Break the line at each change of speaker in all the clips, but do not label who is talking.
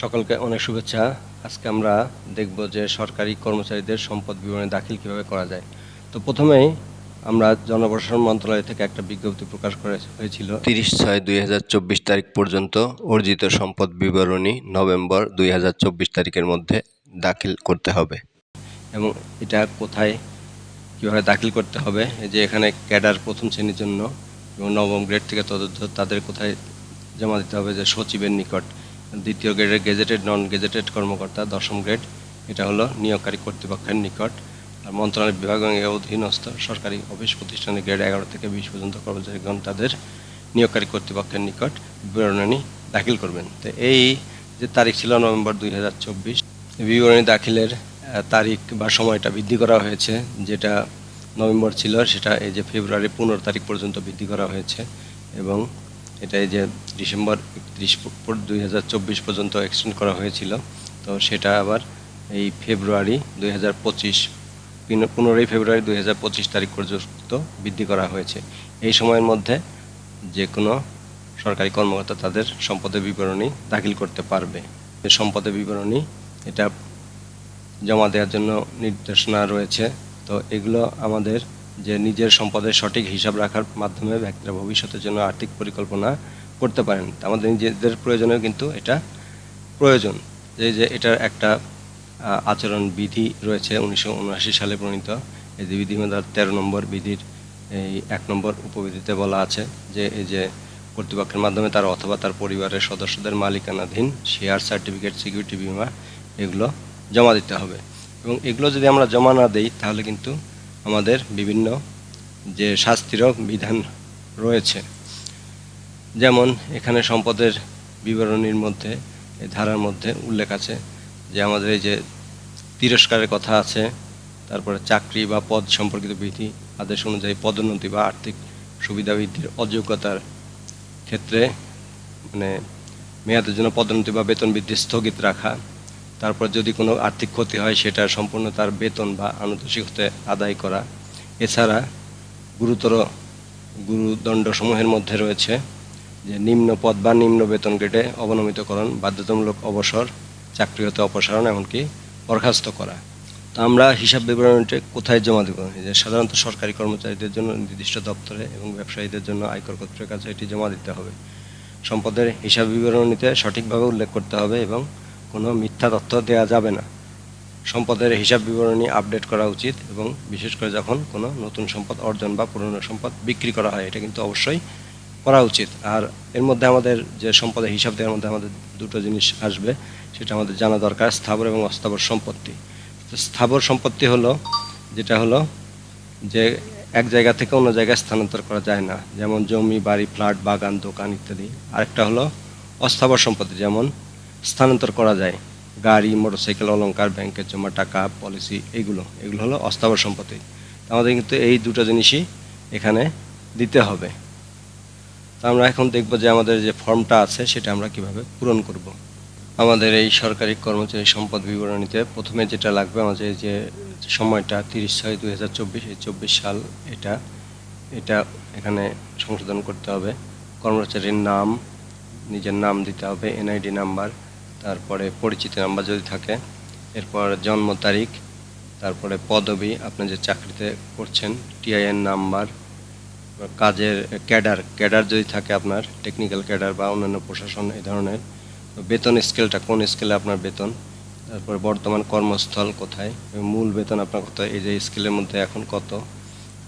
সকলকে অনেক শুভেচ্ছা। আজকে আমরা দেখব যে সরকারি কর্মচারীদের সম্পদ বিবরণী দাখিল কীভাবে করা যায়। তো প্রথমেই আমরা জনপ্রশাসন মন্ত্রণালয় থেকে একটা বিজ্ঞপ্তি প্রকাশ করা হয়েছিল। তিরিশ ছয় দুই হাজার চব্বিশ তারিখ পর্যন্ত অর্জিত সম্পদ বিবরণী নভেম্বর দুই হাজার চব্বিশ তারিখের মধ্যে দাখিল করতে হবে। এবং এটা কোথায় কীভাবে দাখিল করতে হবে যে এখানে ক্যাডার প্রথম শ্রেণির জন্য এবং নবম গ্রেড থেকে তদন্ত তাদের কোথায় জমা দিতে হবে যে সচিবের নিকট। দ্বিতীয় গ্রেডের গেজেটেড নন গেজেটেড কর্মকর্তা, দশম গ্রেড এটা হলো নিয়োগকারী কর্তৃপক্ষের নিকট। আর মন্ত্রণালয় বিভাগ অধীনস্থ সরকারি অফিস প্রতিষ্ঠানের গ্রেড এগারো থেকে বিশ পর্যন্ত কর্মচারীগণ তাদের নিয়োগকারী কর্তৃপক্ষের নিকট বিবরণী দাখিল করবেন। তো এই যে তারিখ ছিল নভেম্বর দুই হাজার চব্বিশ বিবরণী দাখিলের তারিখ বা সময়টা বৃদ্ধি করা হয়েছে। যেটা নভেম্বর ছিল, সেটা এই যে ফেব্রুয়ারি পনেরো তারিখ পর্যন্ত বৃদ্ধি করা হয়েছে এবং এটা যে ডিসেম্বর একত্রিশ দুই হাজার পর্যন্ত এক্সটেন্ড করা হয়েছিল। তো সেটা আবার এই ফেব্রুয়ারি দুই হাজার পঁচিশ পনেরোই ফেব্রুয়ারি দুই হাজার পঁচিশ তারিখ পর্যন্ত বৃদ্ধি করা হয়েছে। এই সময়ের মধ্যে যে কোনো সরকারি কর্মকর্তা তাদের সম্পদের বিবরণী দাখিল করতে পারবে। সম্পদের বিবরণী এটা জমা দেওয়ার জন্য নির্দেশনা রয়েছে। তো এগুলো আমাদের যে নিজের সম্পদের সঠিক হিসাব রাখার মাধ্যমে ব্যক্তিরা ভবিষ্যতের জন্য আর্থিক পরিকল্পনা করতে পারেন। আমাদের নিজেদের প্রয়োজনেও কিন্তু এটা প্রয়োজন। যে যে এটার একটা আচরণ বিধি রয়েছে উনিশশো উনআশি সালে প্রণীত। এই বিধিমালার তেরো নম্বর বিধির এই এক নম্বর উপবিধিতে বলা আছে যে, এই যে কর্তৃপক্ষের মাধ্যমে তার অথবা তার পরিবারের সদস্যদের মালিকানাধীন শেয়ার সার্টিফিকেট, সিকিউরিটি বিমা এগুলো জমা দিতে হবে। এবং এগুলো যদি আমরা জমা না দেই, তাহলে কিন্তু আমাদের বিভিন্ন যে শাস্তিরও বিধান রয়েছে। যেমন এখানে সম্পদের বিবরণীর মধ্যে এই ধারার মধ্যে উল্লেখ আছে যে আমাদের এই যে তিরস্কারের কথা আছে, তারপরে চাকরি বা পদ সম্পর্কিত বিধি, আদেশ অনুযায়ী পদোন্নতি বা আর্থিক সুবিধা বৃদ্ধির অযোগ্যতার ক্ষেত্রে মানে মেয়াদের জন্য পদোন্নতি বা বেতন বৃদ্ধি স্থগিত রাখা তারপর যদি কোনো আর্থিক ক্ষতি হয়, সেটা সম্পূর্ণ তার বেতন বা আনুতোষিক হতে আদায় করা। এছাড়া গুরুতর গুরুদণ্ডসমূহের মধ্যে রয়েছে যে নিম্ন পদ বা নিম্ন বেতন গ্রেডে অবনমিতকরণ, বাধ্যতামূলক অবসর চাকরি হতে অপসারণ, এমনকি বরখাস্ত করা। তো আমরা হিসাব বিবরণীটা কোথায় জমা দেবো? যে সাধারণত সরকারি কর্মচারীদের জন্য নির্দিষ্ট দপ্তরে এবং ব্যবসায়ীদের জন্য আয়কর কর্তৃপক্ষের কাছে এটি জমা দিতে হবে। সম্পদের হিসাব বিবরণীতে সঠিকভাবে উল্লেখ করতে হবে এবং কোনো মিথ্যা তথ্য দেওয়া যাবে না। সম্পদের হিসাব বিবরণী আপডেট করা উচিত এবং বিশেষ করে যখন কোনো নতুন সম্পদ অর্জন বা পুরনো সম্পদ বিক্রি করা হয়, এটা কিন্তু অবশ্যই করা উচিত। আর এর মধ্যে আমাদের যে সম্পদের হিসাব দেওয়ার মধ্যে আমাদের দুটো জিনিস আসবে, সেটা আমাদের জানা দরকার, স্থাবর এবং অস্থাবর সম্পত্তি। স্থাবর সম্পত্তি হলো, যেটা হলো যে এক জায়গা থেকে অন্য জায়গায় স্থানান্তর করা যায় না। যেমন জমি, বাড়ি, ফ্ল্যাট, বাগান, দোকান ইত্যাদি। আরেকটা হলো অস্থাবর সম্পত্তি, যেমন স্থানান্তর করা যায়। গাড়ি, মোটরসাইকেল, অলংকার, ব্যাংকের জমা, টাকা, পলিসি, এগুলো। এগুলো হলো অস্থাবর সম্পত্তি। আমাদের কিন্তু এই দুটো জিনিসই এখানে দিতে হবে। তো আমরা এখন দেখব যে আমাদের যে ফর্মটা আছে, সেটা আমরা কীভাবে পূরণ করব। আমাদের এই সরকারি কর্মচারী সম্পদ বিবরণীতে প্রথমে যেটা লাগবে, আমাদের যে সময়টা, তিরিশ ছয় দুই হাজার চব্বিশ, এই চব্বিশ সাল এটা এটা এখানে সংশোধন করতে হবে। কর্মচারীর নাম, নিজের নাম দিতে হবে, এনআইডি নাম্বার তারপরে পরিচিতি নাম্বার যদি থাকে, এরপর জন্ম তারিখ, তারপরে পদবি, আপনি যে চাকরিতে করছেন, টিআইএন নাম্বার, কাজের ক্যাডার ক্যাডার যদি থাকে আপনার টেকনিক্যাল ক্যাডার বা অন্যান্য প্রশাসন এই ধরনের বেতন স্কেলটা কোন স্কেলে আপনার বেতন, তারপরে বর্তমান কর্মস্থল কোথায় মূল বেতন আপনার কত, এই যে স্কেলের মধ্যে এখন কত,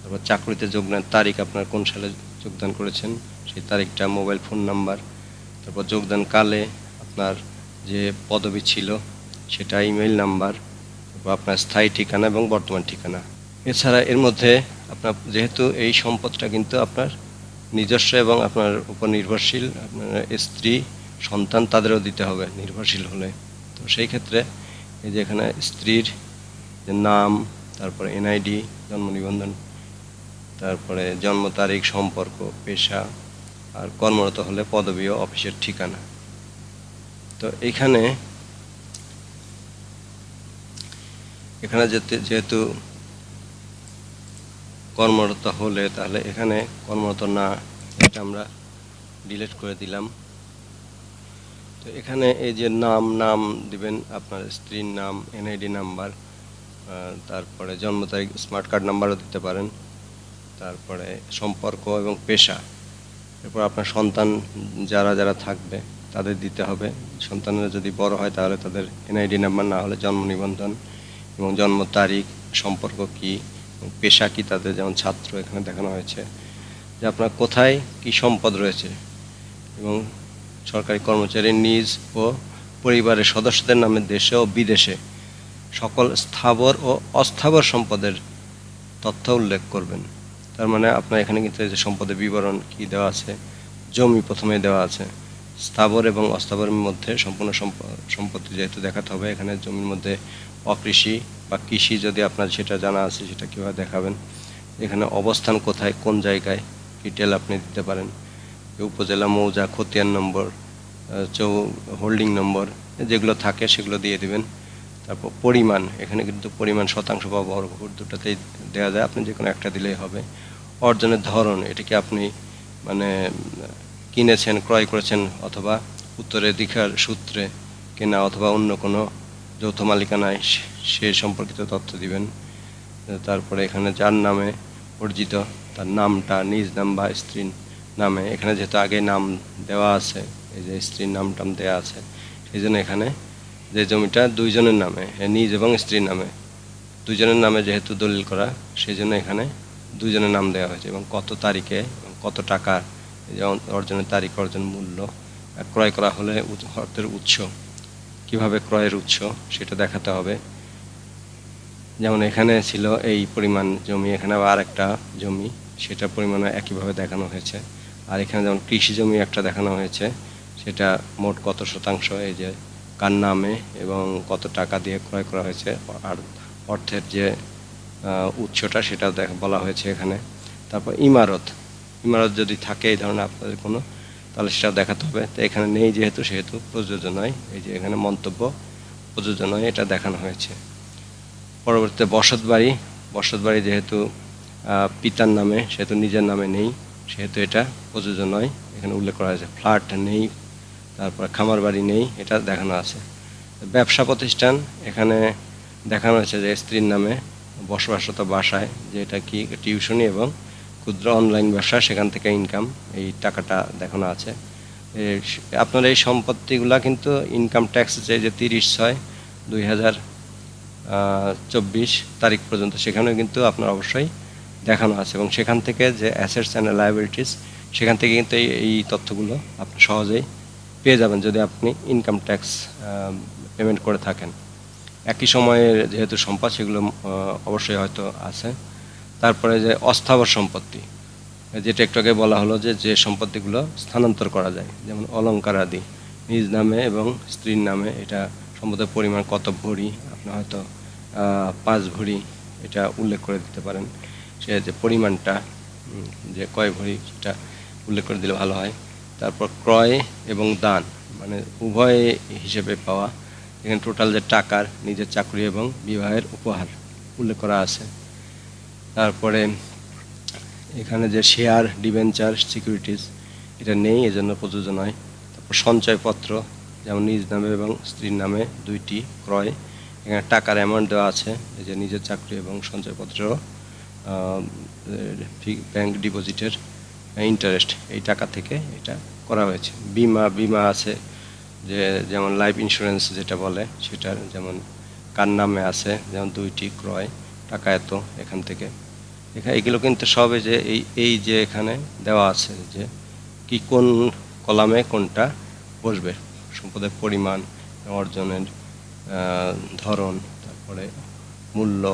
তারপর চাকরিতে যোগদান তারিখ আপনার কোন সালে যোগদান করেছেন, সেই তারিখটা মোবাইল ফোন নাম্বার তারপর যোগদান কালে আপনার যে পদবি ছিল, সেটা ইমেল নাম্বার আপনার স্থায়ী ঠিকানা এবং বর্তমান ঠিকানা। এছাড়া এর মধ্যে আপনার, যেহেতু এই সম্পদটা কিন্তু আপনার নিজস্ব এবং আপনার উপর নির্ভরশীল, আপনার স্ত্রী, সন্তান তাদেরও দিতে হবে, নির্ভরশীল হলে। তো সেই ক্ষেত্রে এই যে এখানে স্ত্রীর যে নাম, তারপরে এনআইডি জন্ম নিবন্ধন, তারপরে জন্ম তারিখ, সম্পর্ক, পেশা, আর কর্মরত হলে পদবি ও অফিসের ঠিকানা। তো এখানে এখানে যেতে যেহেতু কর্মরত হলে তাহলে এখানে কর্মরত না, এটা আমরা ডিলিট করে দিলাম। তো এখানে এই যে নাম নাম দিবেন আপনার স্ত্রীর নাম এনআইডি নাম্বার তারপরে জন্ম তারিখ স্মার্ট কার্ড নাম্বারও দিতে পারেন। তারপরে সম্পর্ক এবং পেশা, এরপর আপনার সন্তান যারা যারা থাকবে। তাদের দিতে হবে। সন্তানেরা যদি বড় হয় তাহলে তাদের এনআইডি নাম্বার না হলে জন্ম নিবন্ধন এবং জন্ম তারিখ, সম্পর্ক কি পেশা কি তাদের, যেমন ছাত্র এখানে দেখানো হয়েছে। যে আপনার কোথায় কি সম্পদ রয়েছে এবং সরকারি কর্মচারী নিজ ও পরিবারের সদস্যদের নামে দেশে ও বিদেশে সকল স্থাবর ও অস্থাবর সম্পদের তথ্য উল্লেখ করবেন। তার মানে আপনার এখানে কিন্তু যে সম্পদের বিবরণ কি দেওয়া আছে, জমি প্রথমে দেওয়া আছে। স্থাবর এবং অস্থাবরের মধ্যে সম্পূর্ণ সম্প- সম্পত্তি যেহেতু দেখাতে হবে, এখানে জমির মধ্যে অকৃষি বা কৃষি যদি আপনার সেটা জানা আছে, সেটা কীভাবে দেখাবেন? এখানে অবস্থান কোথায়, কোন জায়গায় ডিটেল আপনি দিতে পারেন? উপজেলা মৌজা, খতিয়ান নম্বর চৌ হোল্ডিং নম্বর, যেগুলো থাকে সেগুলো দিয়ে দিবেন। তারপর পরিমাণ, এখানে কিন্তু পরিমাণ শতাংশ বা বর্গফুট দুটাতেই দেওয়া যায়, আপনি যে কোনো একটা দিলেই হবে। অর্জনের ধরন, এটা কি আপনি মানে কিনেছেন, ক্রয় করেছেন অথবা উত্তরাধিকার সূত্রে কেনা অথবা অন্য কোনো যৌথ মালিকানায় সে- সম্পর্কিত তথ্য দিবেন। তারপরে এখানে যার নামে অর্জিত, তার নামটা, নিজ নাম বা স্ত্রীর নামে, এখানে যেহেতু আগে নাম দেওয়া আছে, এই যে স্ত্রীর নাম টাম দেওয়া আছে সেই জন্য এখানে যে জমিটা দুইজনের নামে নিজ এবং স্ত্রীর নামে, দুইজনের নামে যেহেতু দলিল করা, সেই জন্য এখানে দুইজনের নাম দেওয়া হয়েছে এবং কত তারিখে এবং কত টাকা এই যে অন- অর্জনের তারিখ, অর্জন মূল্য ক্রয় করা হলে অর্থের উৎস, কীভাবে ক্রয়ের উৎস সেটা দেখাতে হবে। যেমন এখানে ছিল এই পরিমাণ জমি, এখানে আবার একটা জমি, সেটা পরিমাণে একইভাবে দেখানো হয়েছে। আর এখানে যেমন কৃষি জমি একটা দেখানো হয়েছে, সেটা মোট কত শতাংশ, এই যে কার নামে এবং কত টাকা দিয়ে ক্রয় করা হয়েছে, আর অর্থের যে উৎসটা সেটা বলা হয়েছে এখানে। তারপর ইমারত ইমারত যদি থাকে, এই ধরনের আপনাদের কোনো, তাহলে সেটা দেখাতে হবে। তো এখানে নেই যেহেতু, সেহেতু প্রযোজ্য নয়। এই যে এখানে মন্তব্য, প্রযোজ্য নয়, এটা দেখানো হয়েছে। পরবর্তীতে বসত বাড়ি। বসত বাড়ি যেহেতু পিতার নামে, সেহেতু নিজের নামে নেই, সেহেতু এটা প্রযোজ্য নয়। এখানে উল্লেখ করা হয়েছে ফ্ল্যাট নেই, তারপর খামার বাড়ি নেই, এটা দেখানো আছে। ব্যবসা প্রতিষ্ঠান, এখানে দেখানো হয়েছে যে স্ত্রীর নামে বসবাসরত বাসায় যে এটা কি টিউশনি এবং ক্ষুদ্র অনলাইন ব্যবসা, সেখান থেকে ইনকাম এই টাকাটা দেখানো আছে। আপনার এই সম্পত্তিগুলা কিন্তু ইনকাম ট্যাক্স যে যে তিরিশ ছয় দুই হাজার চব্বিশ তারিখ পর্যন্ত সেখানেও কিন্তু আপনার অবশ্যই দেখানো আছে। এবং সেখান থেকে যে অ্যাসেটস অ্যান্ড লাইবিলিটিস সেখান থেকে কিন্তু এই এই তথ্যগুলো আপনি সহজেই পেয়ে যাবেন যদি আপনি ইনকাম ট্যাক্স পেমেন্ট করে থাকেন। একই সময়ে যেহেতু সম্পদ, সেগুলো অবশ্যই হয়তো আছে। তারপরে যে অস্থাবর সম্পত্তি যেটা একটু আগে বলা হলো যে যে সম্পত্তিগুলো স্থানান্তর করা যায়, যেমন অলংকার আদি, নিজ নামে এবং স্ত্রীর নামে, এটা সম্পদের পরিমাণ কত ভরি আপনি হয়তো পাঁচ ভরি, এটা উল্লেখ করে দিতে পারেন। সে যে পরিমাণটা যে কয় ভরি, সেটা উল্লেখ করে দিলে ভালো হয়। তারপর ক্রয় এবং দান মানে উভয় হিসেবে পাওয়া। এখানে টোটাল যে টাকার, নিজের চাকরি এবং বিবাহের উপহার উল্লেখ করা আছে। তারপরে এখানে যে শেয়ার ডিবেঞ্চার সিকিউরিটিজ এটা নেই, এজন্য প্রযোজ্য নয়। তারপর সঞ্চয়পত্র, যেমন নিজ নামে এবং স্ত্রীর নামে দুইটি ক্রয়। এখানে টাকার অ্যামাউন্ট দেওয়া আছে, এই যে নিজের চাকরি এবং সঞ্চয়পত্র ব্যাংক ডিপোজিটের ইন্টারেস্ট এই টাকা থেকে এটা করা হয়েছে। বিমা বিমা আছে, যে যেমন লাইফ ইন্স্যুরেন্স যেটা বলে, সেটার যেমন কার নামে আছে, যেমন দুইটি ক্রয়। টাকা এত এখান থেকে। এখানে এগুলো কিন্তু সবে যে এই এই যে এখানে দেওয়া আছে যে কি কোন কলামে কোনটা বসবে। সম্পদের পরিমাণ, অর্জনের ধরন, তারপরে মূল্য,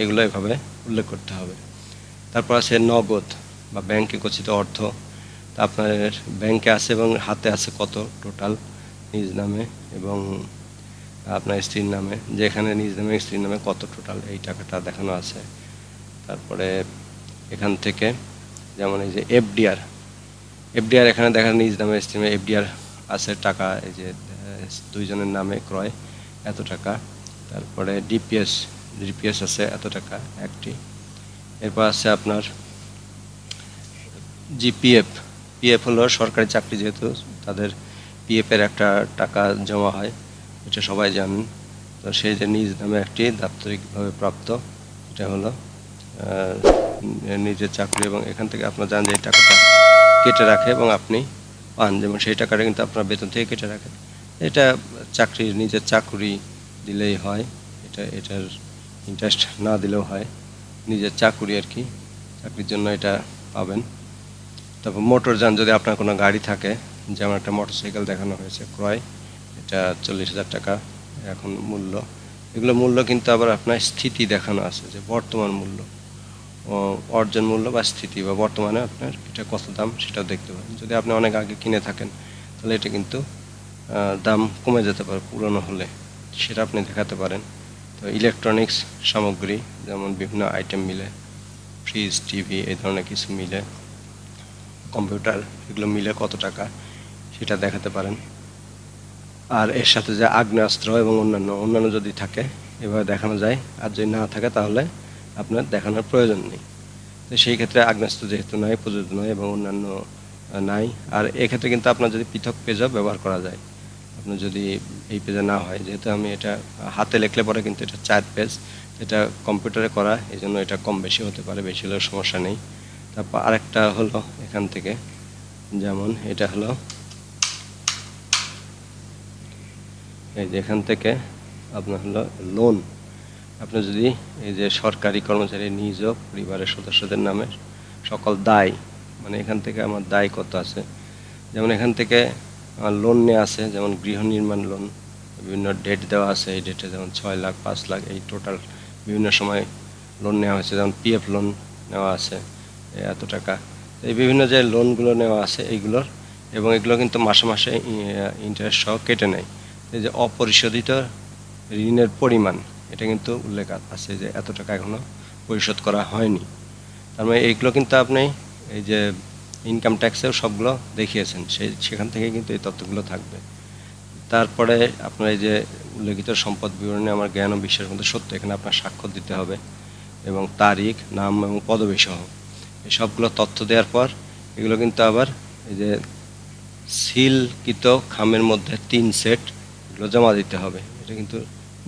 এগুলো এভাবে উল্লেখ করতে হবে। তারপর আছে নগদ বা ব্যাংকে গচ্ছিত অর্থ। তা আপনার ব্যাংকে আছে এবং হাতে আছে কত টোটাল নিজ নামে এবং আপনার স্ত্রীর নামে, যেখানে নিজ নামে স্ত্রীর নামে কত টোটাল এই টাকাটা দেখানো আছে। তারপরে এখান থেকে যেমন এই যে এফডিআর এফডিআর এখানে দেখা নিজ নামে, স্ত্রীর এফডিআর আছে টাকা, এই যে দুইজনের নামে ক্রয় এত টাকা। তারপরে ডিপিএস ডিপিএস আছে এত টাকা, একটি। এরপর আছে আপনার জিপিএফ পিএফ হলো সরকারি চাকরি যেহেতু, তাদের পিএফের একটা টাকা জমা হয়। এটা সবাই জানেন। তো সেই যে নিজ নামে একটি দাপ্তরিকভাবে প্রাপ্ত, এটা হলো নিজের চাকরি এবং এখান থেকে আপনার জানেন যে টাকাটা কেটে রাখে এবং আপনি পান, যেমন সেই টাকাটা কিন্তু আপনার বেতন থেকে কেটে রাখে এটা চাকরি, নিজের চাকরি দিলেই হয়, এটা, এটার ইন্টারেস্ট না দিলেও হয়। নিজের চাকরি আর কি, চাকরির জন্য এটা পাবেন। তারপর মোটর যান যদি আপনার কোনো গাড়ি থাকে, যেমন একটা মোটরসাইকেল দেখানো হয়েছে, ক্রয় এটা চল্লিশ হাজার টাকা এখন মূল্য। এগুলো মূল্য কিন্তু আবার আপনার স্থিতি দেখানো আছে, যে বর্তমান মূল্য। অর্জন মূল্য বা স্থিতি বা বর্তমানে আপনার এটা কত দাম সেটাও দেখতে পারেন। যদি আপনি অনেক আগে কিনে থাকেন, তাহলে এটা কিন্তু দাম কমে যেতে পারে পুরনো হলে। সেটা আপনি দেখাতে পারেন। তো ইলেকট্রনিক্স সামগ্রী, যেমন বিভিন্ন আইটেম মিলে, ফ্রিজ, টিভি, এই ধরনের কিছু মিলে, কম্পিউটার, এগুলো মিলে কত টাকা, সেটা দেখাতে পারেন। আর এর সাথে যে আগ্নেয়াস্ত্র এবং অন্যান্য অন্যান্য যদি থাকে, এভাবে দেখানো যায়। আর যদি না থাকে, তাহলে আপনার দেখানোর প্রয়োজন নেই। তো সেই ক্ষেত্রে আগ্নেয়াস্ত্র যেহেতু নাই প্রযোজ্য নয় এবং অন্যান্য নাই, আর এক্ষেত্রে কিন্তু আপনার যদি পৃথক পেজও ব্যবহার করা যায়। আপনার যদি এই পেজে না হয়, যেহেতু আমি এটা হাতে লেখলে পরে কিন্তু এটা চার পেজ, এটা কম্পিউটারে করা, এই জন্য এটা কম বেশি হতে পারে, বেশি হলেও সমস্যা নেই। তারপর আরেকটা হলো এখান থেকে, যেমন এটা হলো এই যে এখান থেকে আপনার হলো লোন আপনি যদি এই যে সরকারি কর্মচারী নিজ পরিবারের সদস্যদের নামে সকল দায় মানে এখান থেকে আমার দায় কত আছে? যেমন এখান থেকে আমার লোন নেওয়া আছে, যেমন গৃহ নির্মাণ লোন বিভিন্ন ডেট দেওয়া আছে, এই ডেটে যেমন ছয় লাখ, পাঁচ লাখ, এই টোটাল বিভিন্ন সময় লোন নেওয়া হয়েছে, যেমন পিএফ লোন নেওয়া আছে এত টাকা। এই বিভিন্ন যে লোনগুলো নেওয়া আছে, এইগুলোর, এবং এগুলো কিন্তু মাসে মাসে ইন্টারেস্ট সহ কেটে নেয়। এই যে অপরিশোধিত ঋণের পরিমাণ, এটা কিন্তু উল্লেখ আছে যে এত টাকা এখনও পরিশোধ করা হয়নি। তার মানে এইগুলো কিন্তু আপনি এই যে ইনকাম ট্যাক্সেও সবগুলো দেখিয়েছেন, সেই সেখান থেকে কিন্তু এই তথ্যগুলো থাকবে। তারপরে আপনার এই যে উল্লেখিত সম্পদ বিবরণে আমার জ্ঞান ও বিশ্বাসের মধ্যে সত্য, এখানে আপনার স্বাক্ষর দিতে হবে এবং তারিখ, নাম এবং পদবী সহ এই সবগুলো তথ্য দেওয়ার পর এগুলো কিন্তু আবার এই যে সিলকৃত খামের মধ্যে তিন সেট এগুলো জমা দিতে হবে। এটা কিন্তু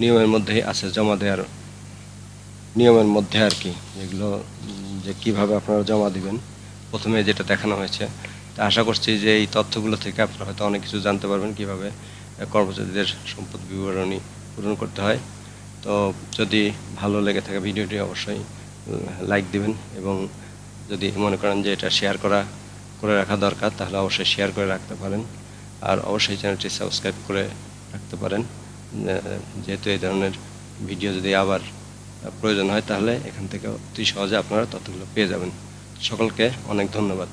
নিয়মের মধ্যেই আছে, জমা দেওয়ার নিয়মের মধ্যে আর কি, যেগুলো যে কীভাবে আপনারা জমা দিবেন। প্রথমে যেটা দেখানো হয়েছে, তা আশা করছি যে এই তথ্যগুলো থেকে আপনারা হয়তো অনেক কিছু জানতে পারবেন কীভাবে কর্মচারীদের সম্পদ বিবরণী পূরণ করতে হয়। তো যদি ভালো লেগে থাকে ভিডিওটি, অবশ্যই লাইক দিবেন এবং যদি মনে করেন যে এটা শেয়ার করা, করে রাখা দরকার, তাহলে অবশ্যই শেয়ার করে রাখতে পারেন। আর অবশ্যই চ্যানেলটি সাবস্ক্রাইব করে রাখতে পারেন। যেহেতু এই ধরনের ভিডিও যদি আবার প্রয়োজন হয়, তাহলে এখান থেকে অতি সহজে আপনারা তথ্যগুলো পেয়ে যাবেন। সকলকে অনেক ধন্যবাদ।